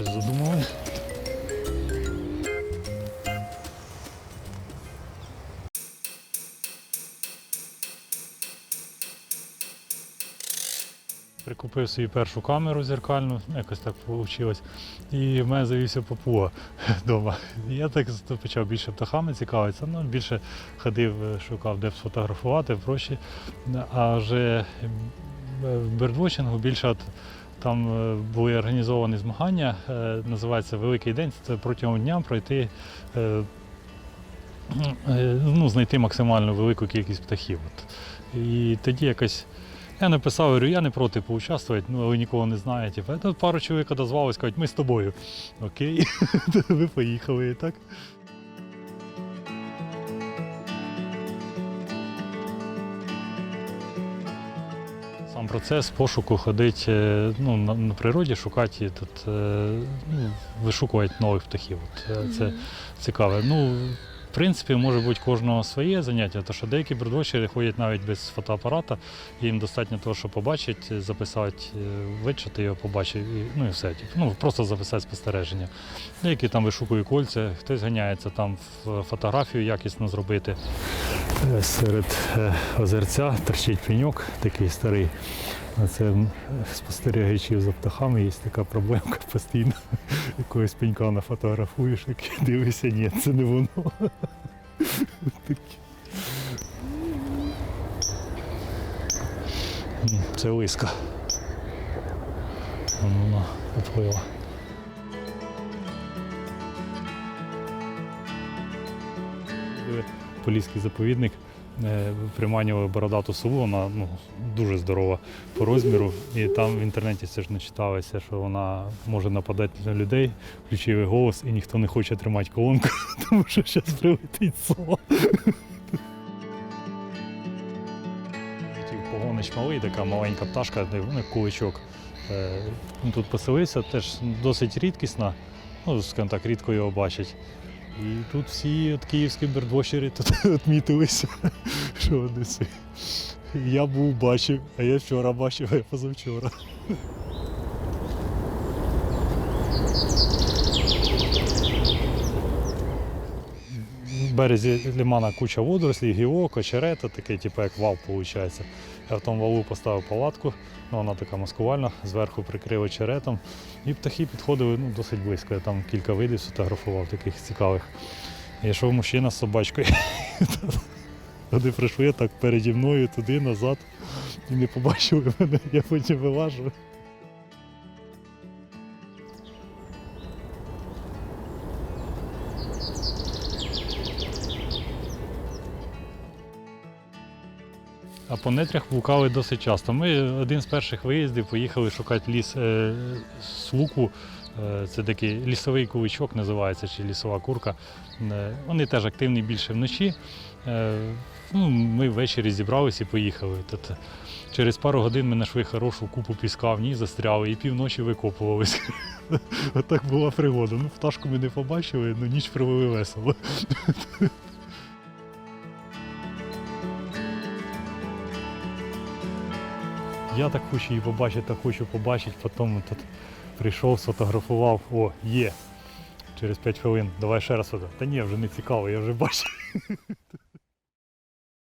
Ну, Прикупив собі першу камеру зеркальну, якось так вийшло. І в мене завівся папуга вдома. Я так почав більше птахами цікавитися. Ну, більше ходив, е, шукав, де сфотографувати, проще. А вже в бердвотчингу більше там е, були організовані змагання, е, називається Великий день. Це протягом дня пройти. е, Ну, знайти максимально велику кількість птахів. І тоді якось я написав, говорю, я не проти поучаствувати, ну але нікого не знаю. Типу, пару чоловік дозвалось, кажуть, ми з тобою. Окей, ви поїхали так. Сам процес пошуку ходить е, ну, на, природі, шукати тут, е, ну, вишукувати нових птахів. От, е, це цікаве. Ну, в принципі, може бути кожного своє заняття, тому що деякі бродвочери ходять навіть без фотоапарата, їм достатньо того, що побачить, записати, вичити його, побачить, і, ну і все. Типу, ну, просто записати спостереження. Деякі там вишукують кольця, хтось ганяється там фотографію якісно зробити. Серед е, озерця торчить пеньок, такий старий. А Це м, спостерігаючи за птахами, є така проблемка постійно. Якогось пенька нафотографуєш, і дивишся, ні, це не воно. Це лиска. Вона поплила. Були Поліський заповідник е, приманювали бородату сову, вона ну, дуже здорова по розміру. І там в інтернеті все ж начиталося, що вона може нападати на людей, включили голос, і ніхто не хоче тримати колонку, тому що зараз прилетить сова. Погонич малий, така маленька пташка, ну, куличок. Е, Тут поселився, теж досить рідкісна, ну, скажімо так, рідко його бачать. І тут всі от київські бердвошери тут відмітилися, що вони це. Я був бачив, а я вчора бачив, а я позавчора. Березі лимана куча водорослей, гіок, очерета, такий, типу, як вал виходить. Я в тому валу поставив палатку, ну, вона така маскувальна, зверху прикрив очеретом. І птахи підходили ну, досить близько. Я там кілька видів сфотографував таких цікавих. І йшов мужчина з собачкою. Вони прийшли так переді мною туди, назад. І не побачили мене, я потім вилажу. А по нетрях блукали досить часто. Ми один з перших виїздів поїхали шукати ліс е, слуку. Е, це такий лісовий куличок називається, чи лісова курка. Е, вони теж активні більше вночі. Е, ну, ми ввечері зібралися і поїхали. Тут, через пару годин ми знайшли хорошу купу піска в ній застряли і півночі викопувалися. Отак була пригода. Ну, пташку ми не побачили, ну ніч провели весело. Я так хочу її побачити, так хочу побачити, потім тут прийшов, сфотографував, о, є. Через 5 хвилин, давай ще раз. Та ні, вже не цікаво, я вже бачив.